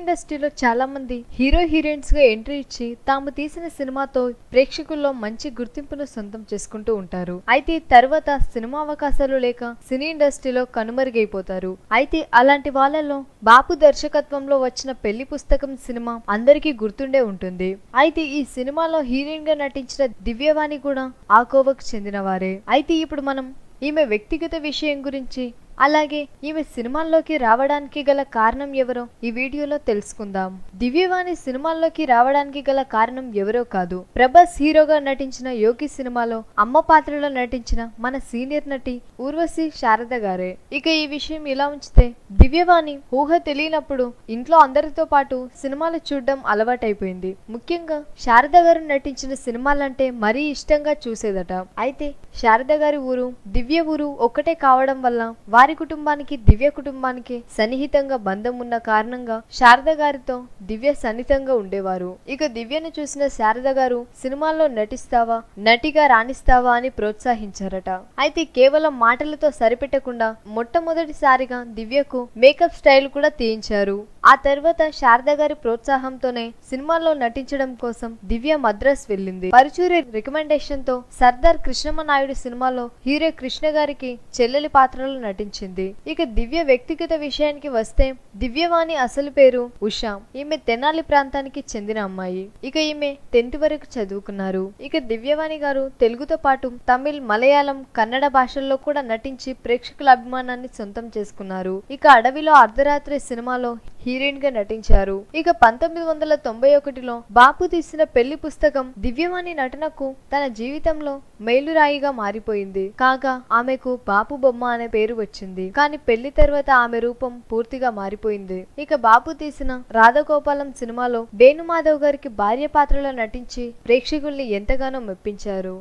ఇండస్ట్రీలో చాలా మంది హీరో హీరోయిన్స్గా ఎంట్రీ ఇచ్చి తాము తీసిన సినిమాతో ప్రేక్షకుల్లో మంచి గుర్తింపును సొంతం చేసుకుంటూ ఉంటారు. అయితే తర్వాత సినిమా అవకాశాలు లేక సినీ ఇండస్ట్రీలో కనుమరుగైపోతారు. అయితే అలాంటి వాళ్ళలో బాపు దర్శకత్వంలో వచ్చిన పెళ్ళి పుస్తకం సినిమా అందరికీ గుర్తుండే ఉంటుంది. అయితే ఈ సినిమాలో హీరోయిన్గా నటించిన దివ్యవాణి కూడా ఆ కోవకు చెందినవారే. అయితే ఇప్పుడు మనం ఈమె వ్యక్తిగత విషయం గురించి అలాగే ఈమె సినిమాల్లోకి రావడానికి గల కారణం ఎవరో ఈ వీడియోలో తెలుసుకుందాం. దివ్యవాణి సినిమాల్లోకి రావడానికి గల కారణం ఎవరో కాదు. ప్రభాస్ హీరోగా నటించిన యోగి సినిమాలో అమ్మ పాత్రలో నటించిన మన సీనియర్ నటి ఊర్వశి శారద గారే. ఇక ఈ విషయం ఇలా ఉంచితే దివ్యవాణి ఊహ తెలియనప్పుడు ఇంట్లో అందరితో పాటు సినిమాలు చూడడం అలవాటైపోయింది. ముఖ్యంగా శారద గారు నటించిన సినిమాలంటే మరీ ఇష్టంగా చూసేదట. అయితే శారద గారి ఊరు దివ్య ఊరు ఒక్కటే కావడం వల్ల వారి వారి కుటుంబానికి దివ్య కుటుంబానికి సన్నిహితంగా బంధం ఉన్న కారణంగా శారద గారితో దివ్య సన్నిహితంగా ఉండేవారు. ఇక దివ్యను చూసిన శారద గారు సినిమాల్లో నటిస్తావా? నటిగా రాణిస్తావా? అని ప్రోత్సహించారట. అయితే కేవలం మాటలతో సరిపెట్టకుండా మొట్టమొదటిసారిగా దివ్యకు మేకప్ స్టైల్ కూడా తీయించారు. ఆ తర్వాత శారద గారి ప్రోత్సాహంతోనే సినిమాల్లో నటించడం కోసం దివ్య మద్రాస్ వెళ్ళింది. పరుచూరి రికమెండేషన్తో సర్దార్ కృష్ణమ్మ నాయుడు సినిమాలో హీరో కృష్ణ గారికి చెల్లెలి పాత్రలో నటించింది. ఇక దివ్య వ్యక్తిగత విషయానికి వస్తే దివ్యవాణి అసలు పేరు ఉషా. ఈమె తెనాలి ప్రాంతానికి చెందిన అమ్మాయి. ఇక ఈమె టెన్త్ వరకు చదువుకున్నారు. ఇక దివ్యవాణి గారు తెలుగుతో పాటు తమిళ్ మలయాళం కన్నడ భాషల్లో కూడా నటించి ప్రేక్షకుల అభిమానాన్ని సొంతం చేసుకున్నారు. ఇక అడవిలో అర్ధరాత్రి సినిమాలో హీరోయిన్గా నటించారు. ఇక పంతొమ్మిది వందల తొంభై ఒకటిలో బాపు తీసిన పెళ్ళి పుస్తకం దివ్యవాణి నటనకు తన జీవితంలో మేలురాయిగా మారిపోయింది. కాగా ఆమెకు బాపు బొమ్మ అనే పేరు వచ్చింది. కానీ పెళ్ళి తర్వాత ఆమె రూపం పూర్తిగా మారిపోయింది. ఇక బాపు తీసిన రాధగోపాలం సినిమాలో వేణుమాధవ్ గారికి భార్య పాత్రలో నటించి ప్రేక్షకుల్ని ఎంతగానో మెప్పించారు.